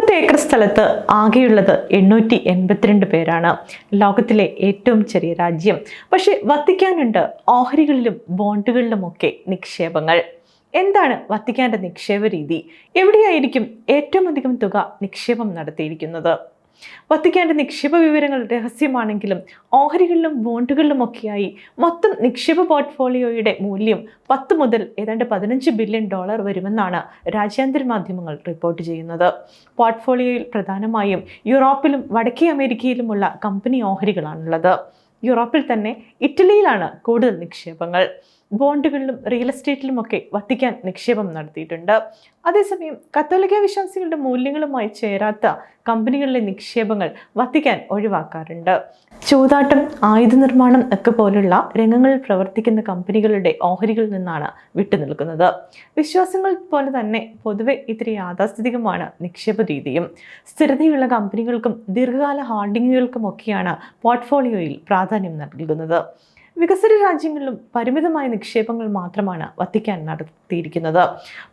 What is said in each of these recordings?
അൻപത് ഏക്കർ സ്ഥലത്ത് ആകെയുള്ളത് എണ്ണൂറ്റി എൺപത്തിരണ്ട് പേരാണ്. ലോകത്തിലെ ഏറ്റവും ചെറിയ രാജ്യം. പക്ഷേ വത്തിക്കാനുണ്ട് ഓഹരികളിലും ബോണ്ടുകളിലുമൊക്കെ നിക്ഷേപങ്ങൾ. എന്താണ് വത്തിക്കാന്റെ നിക്ഷേപ രീതി? എവിടെയായിരിക്കും ഏറ്റവും അധികം തുക നിക്ഷേപം നടത്തിയിരിക്കുന്നത്? വത്തിക്കാന്റെ നിക്ഷേപ വിവരങ്ങൾ രഹസ്യമാണെങ്കിലും ഓഹരികളിലും ബോണ്ടുകളിലുമൊക്കെയായി മൊത്തം നിക്ഷേപ പോർട്ട്ഫോളിയോയുടെ മൂല്യം പത്ത് മുതൽ ഏതാണ്ട് പതിനഞ്ച് ബില്യൺ ഡോളർ വരുമെന്നാണ് രാജ്യാന്തര മാധ്യമങ്ങൾ റിപ്പോർട്ട് ചെയ്യുന്നത്. പോർട്ട്ഫോളിയോയിൽ പ്രധാനമായും യൂറോപ്പിലും വടക്കേ അമേരിക്കയിലുമുള്ള കമ്പനി ഓഹരികളാണുള്ളത്. യൂറോപ്പിൽ തന്നെ ഇറ്റലിയിലാണ് കൂടുതൽ നിക്ഷേപങ്ങൾ. ബോണ്ടുകളിലും റിയൽ എസ്റ്റേറ്റിലുമൊക്കെ വത്തിക്കാൻ നിക്ഷേപം നടത്തിയിട്ടുണ്ട്. അതേസമയം കത്തോലിക്ക വിശ്വാസികളുടെ മൂല്യങ്ങളുമായി ചേരാത്ത കമ്പനികളിലെ നിക്ഷേപങ്ങൾ വത്തിക്കാൻ ഒഴിവാക്കാറുണ്ട്. ചൂതാട്ടം ആയുധ നിർമ്മാണം ഒക്കെ പോലുള്ള രംഗങ്ങളിൽ പ്രവർത്തിക്കുന്ന കമ്പനികളുടെ ഓഹരികളിൽ നിന്നാണ് വിട്ടുനിൽക്കുന്നത് വിശ്വാസങ്ങൾ പോലെ തന്നെ പൊതുവെ ഇത്തിരി യാഥാസ്ഥിതികമാണ് നിക്ഷേപ രീതിയും. സ്ഥിരതയുള്ള കമ്പനികൾക്കും ദീർഘകാല ഹോൾഡിങ്ങുകൾക്കുമൊക്കെയാണ് പോർട്ട്ഫോളിയോയിൽ പ്രാധാന്യം നൽകുന്നത്. വികസിത രാജ്യങ്ങളിലും പരിമിതമായ നിക്ഷേപങ്ങൾ മാത്രമാണ് വത്തിക്കാൻ നടത്തിയിരിക്കുന്നത്.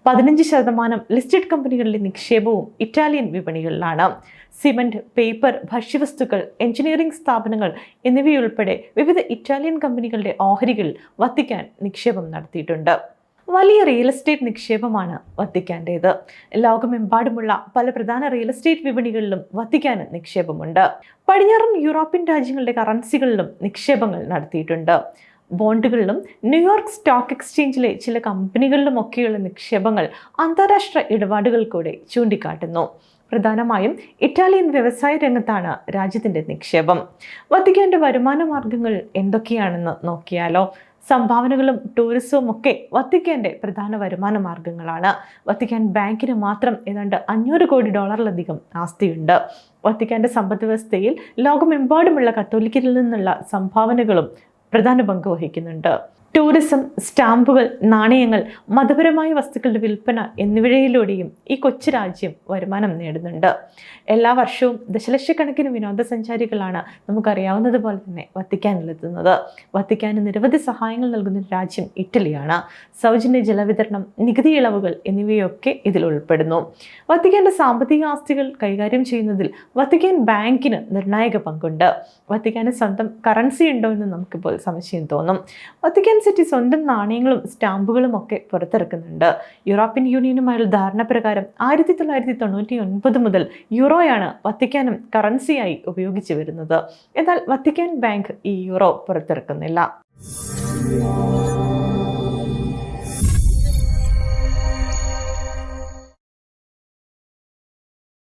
പതിനഞ്ച് ശതമാനം ലിസ്റ്റഡ് കമ്പനികളിലെ നിക്ഷേപവും ഇറ്റാലിയൻ വിപണികളിലാണ്. സിമന്റ് പേപ്പർ ഭക്ഷ്യവസ്തുക്കൾ എഞ്ചിനീയറിംഗ് സ്ഥാപനങ്ങൾ എന്നിവയുൾപ്പെടെ വിവിധ ഇറ്റാലിയൻ കമ്പനികളുടെ ഓഹരികൾ വത്തിക്കാൻ നിക്ഷേപം നടത്തിയിട്ടുണ്ട്. വലിയ റിയൽ എസ്റ്റേറ്റ് നിക്ഷേപമാണ് വത്തിക്കാന്റേത് ലോകമെമ്പാടുമുള്ള പല പ്രധാന റിയൽ എസ്റ്റേറ്റ് വിപണികളിലും വത്തിക്കാൻ നിക്ഷേപമുണ്ട്. പടിഞ്ഞാറൻ യൂറോപ്യൻ രാജ്യങ്ങളുടെ കറൻസികളിലും നിക്ഷേപങ്ങൾ നടത്തിയിട്ടുണ്ട്. ബോണ്ടുകളിലും ന്യൂയോർക്ക് സ്റ്റോക്ക് എക്സ്ചേഞ്ചിലെ ചില കമ്പനികളിലുമൊക്കെയുള്ള നിക്ഷേപങ്ങൾ അന്താരാഷ്ട്ര ഇടപാടുകൾ കൂടെ ചൂണ്ടിക്കാട്ടുന്നു. പ്രധാനമായും ഇറ്റാലിയൻ വ്യവസായ രംഗത്താണ് രാജ്യത്തിന്റെ നിക്ഷേപം. വത്തിക്കാന്റെ വരുമാന മാർഗങ്ങൾ എന്തൊക്കെയാണെന്ന് നോക്കിയാലോ? സംഭാവനകളും ടൂറിസവും ഒക്കെ വത്തിക്കാന്റെ പ്രധാന വരുമാന മാർഗങ്ങളാണ്. വത്തിക്കാൻ ബാങ്കിന് മാത്രം ഏതാണ്ട് അഞ്ഞൂറ് കോടി ഡോളറിലധികം ആസ്തിയുണ്ട്. വത്തിക്കാന്റെ സമ്പദ് വ്യവസ്ഥയിൽ ലോകമെമ്പാടുമുള്ള കത്തോലിക്കരിൽ നിന്നുള്ള സംഭാവനകളും പ്രധാന പങ്ക് വഹിക്കുന്നുണ്ട്. ടൂറിസം സ്റ്റാമ്പുകൾ നാണയങ്ങൾ മതപരമായ വസ്തുക്കളുടെ വിൽപ്പന എന്നിവയിലൂടെയും ഈ കൊച്ചു രാജ്യം വരുമാനം നേടുന്നുണ്ട്. എല്ലാ വർഷവും ദശലക്ഷക്കണക്കിന് വിനോദസഞ്ചാരികളാണ് നമുക്കറിയാവുന്നത് പോലെ തന്നെ വത്തിക്കാനിലെത്തുന്നത് വത്തിക്കാന് നിരവധി സഹായങ്ങൾ നൽകുന്ന രാജ്യം ഇറ്റലിയാണ്. സൗജന്യ ജലവിതരണം നികുതി ഇളവുകൾ എന്നിവയൊക്കെ ഇതിൽ ഉൾപ്പെടുന്നു. വത്തിക്കാന്റെ സാമ്പത്തിക ആസ്തികൾ കൈകാര്യം ചെയ്യുന്നതിൽ വത്തിക്കാൻ ബാങ്കിന് നിർണായക പങ്കുണ്ട്. വത്തിക്കാന് സ്വന്തം കറൻസി ഉണ്ടോ എന്ന് നമുക്കിപ്പോൾ സംശയം തോന്നും. വത്തിക്കാൻ സിറ്റി സ്വന്തം നാണയങ്ങളും സ്റ്റാമ്പുകളും ഒക്കെ പുറത്തിറക്കുന്നുണ്ട്. യൂറോപ്യൻ യൂണിയനുമായുള്ള ധാരണ പ്രകാരം ആയിരത്തി തൊള്ളായിരത്തി തൊണ്ണൂറ്റി ഒൻപത് മുതൽ യൂറോയാണ് വത്തിക്കാനും കറൻസിയായി ഉപയോഗിച്ചു വരുന്നത്. എന്നാൽ വത്തിക്കാൻ ബാങ്ക് ഈ യൂറോ പുറത്തിറക്കുന്നില്ല.